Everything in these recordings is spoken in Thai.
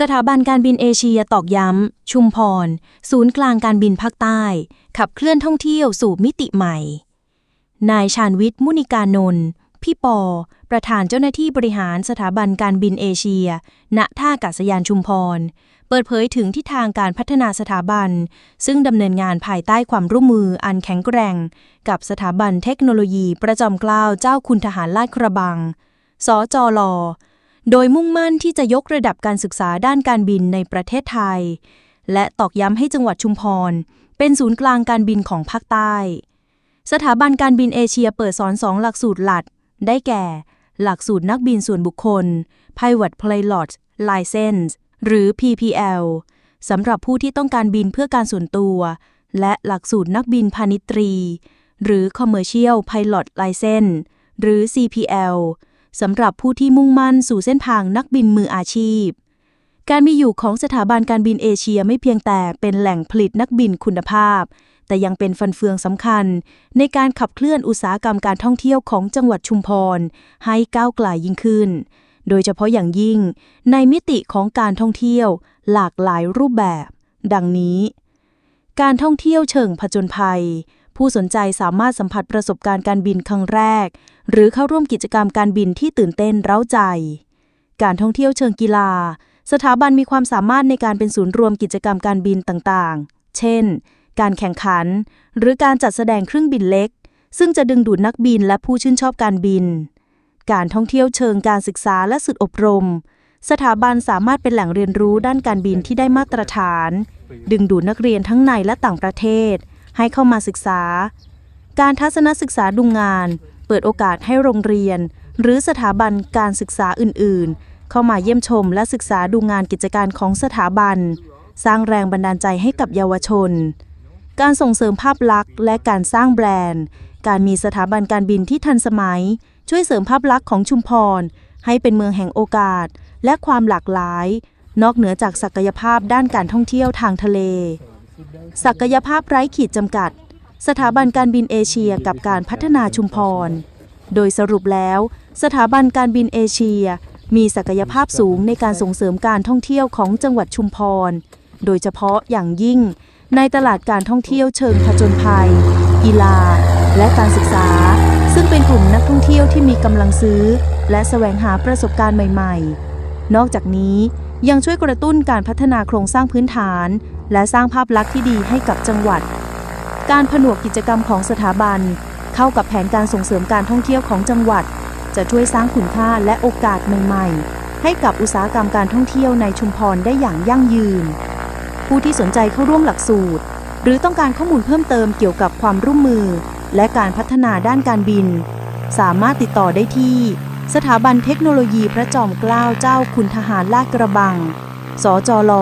สถาบันการบินเอเชียตอกย้ำ ชุมพร ศูนย์กลางการบินภาคใต้ ขับเคลื่อนท่องเที่ยวสู่มิติใหม่ นายชาญวิทย์มุนิกานนท์พี่ปอ ประธานเจ้าหน้าที่บริหารสถาบันการบินเอเชีย ณ ท่าอากาศยานชุมพร เปิดเผยถึงทิศทางการพัฒนาสถาบัน ซึ่งดำเนินงานภายใต้ความร่วมมืออันแข็งแกร่ง กับสถาบันเทคโนโลยีประจอมเกล้าเจ้าคุณทหารลาดกระบัง สจล โดยมุ่งมั่นที่จะยกระดับการศึกษาด้านการบินในประเทศไทย และตอกย้ำให้จังหวัดชุมพร เป็นศูนย์กลางการบินของภาคใต้ สถาบันการบินเอเชียเปิดสอน2หลักสูตรหลัก ได้แก่ หลักสูตรนักบินส่วนบุคคล Private Pilot License หรือ PPL สำหรับผู้ที่ต้องการบินเพื่อการส่วนตัว และหลักสูตรนักบินพาณิชย์ตรี หรือ Commercial Pilot License หรือ CPL สำหรับผู้ที่มุ่งมั่นสู่เส้นทางนักบินมืออาชีพ การมีอยู่ของสถาบันการบินเอเชียไม่เพียงแต่เป็นแหล่งผลิตนักบินคุณภาพ แต่ยังเป็นฟันเฟืองสำคัญ ในการขับเคลื่อนอุตสาหกรรมการท่องเที่ยวของจังหวัดชุมพร ให้ก้าวไกลยิ่งขึ้น โดยเฉพาะอย่างยิ่ง ในมิติของการท่องเที่ยว หลากหลายรูปแบบ ดังนี้ การท่องเที่ยวเชิงผจญภัย ผู้สนใจสามารถสัมผัสประสบการณ์การบินครั้งแรก หรือเข้าร่วมกิจกรรมการบินที่ตื่นเต้นเร้าใจ การท่องเที่ยวเชิงกีฬา สถาบันมีความสามารถในการเป็นศูนย์รวมกิจกรรมการบินต่างๆ เช่น การแข่งขัน หรือการจัดแสดงเครื่องบินเล็ก ซึ่งจะดึงดูดนักบินและผู้ชื่นชอบการบิน การท่องเที่ยวเชิงการศึกษาและสุดอบรมสถาบันสามารถเป็นแหล่งเรียนรู้ด้านการบินที่ได้มาตรฐาน ดึงดูดนักเรียนทั้งในและต่างประเทศ ให้เข้ามาศึกษา การทัศนศึกษาดูงาน เปิดโอกาสให้โรงเรียน หรือสถาบันการศึกษาอื่น ๆ เข้ามาเยี่ยมชมและศึกษาดูงานกิจการของสถาบัน สร้างแรงบันดาลใจให้กับเยาวชน การส่งเสริมภาพลักษณ์ และการสร้างแบรนด์ การมีสถาบันการบินที่ทันสมัย ช่วยเสริมภาพลักษณ์ของชุมพร ให้เป็นเมืองแห่งโอกาส และความหลากหลาย นอกเหนือจากศักยภาพด้านการท่องเที่ยวทางทะเล ศักยภาพไร้ขีดจำกัด สถาบันการบินเอเชียกับการพัฒนาชุมพร โดยสรุปแล้ว สถาบันการบินเอเชีย มีศักยภาพสูงในการส่งเสริมการท่องเที่ยวของจังหวัดชุมพร โดยเฉพาะอย่างยิ่ง ในตลาดการท่องเที่ยวเชิงผจญภัย กีฬา และการศึกษา ซึ่งเป็นกลุ่มนักท่องเที่ยวที่มีกำลังซื้อ และแสวงหาประสบการณ์ใหม่ ๆ นอกจากนี้ยังช่วยกระตุ้นการพัฒนาโครงสร้างพื้นฐาน และสร้างภาพลักษณ์ที่ดีให้กับจังหวัด การผนวกกิจกรรมของสถาบัน เข้ากับแผนการส่งเสริมการท่องเที่ยวของจังหวัด จะช่วยสร้างคุณค่าและโอกาสใหม่ๆ ให้กับอุตสาหกรรมการท่องเที่ยวในชุมพรได้อย่างยั่งยืน ผู้ที่สนใจเข้าร่วมหลักสูตร หรือต้องการข้อมูลเพิ่มเติมเกี่ยวกับความร่วมมือ และการพัฒนาด้านการบิน สามารถติดต่อได้ที่ สถาบันเทคโนโลยีพระจอมเกล้าเจ้าคุณทหารลาดกระบัง สจล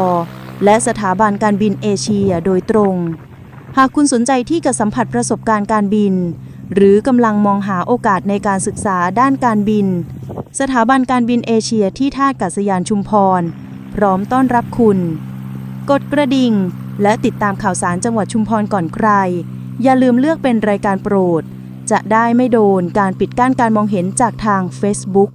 และสถาบันการบินเอเชียโดยตรง หากคุณสนใจที่จะสัมผัสประสบการณ์การบิน หรือกำลังมองหาโอกาสในการศึกษาด้านการบิน สถาบันการบินเอเชียที่ท่าอากาศยานชุมพร พร้อมต้อนรับคุณ กดกระดิ่ง และติดตามข่าวสารจังหวัดชุมพรก่อนใคร อย่าลืมเลือกเป็นรายการโปรด จะได้ไม่โดนการปิดกั้นการมองเห็นจากทาง Facebook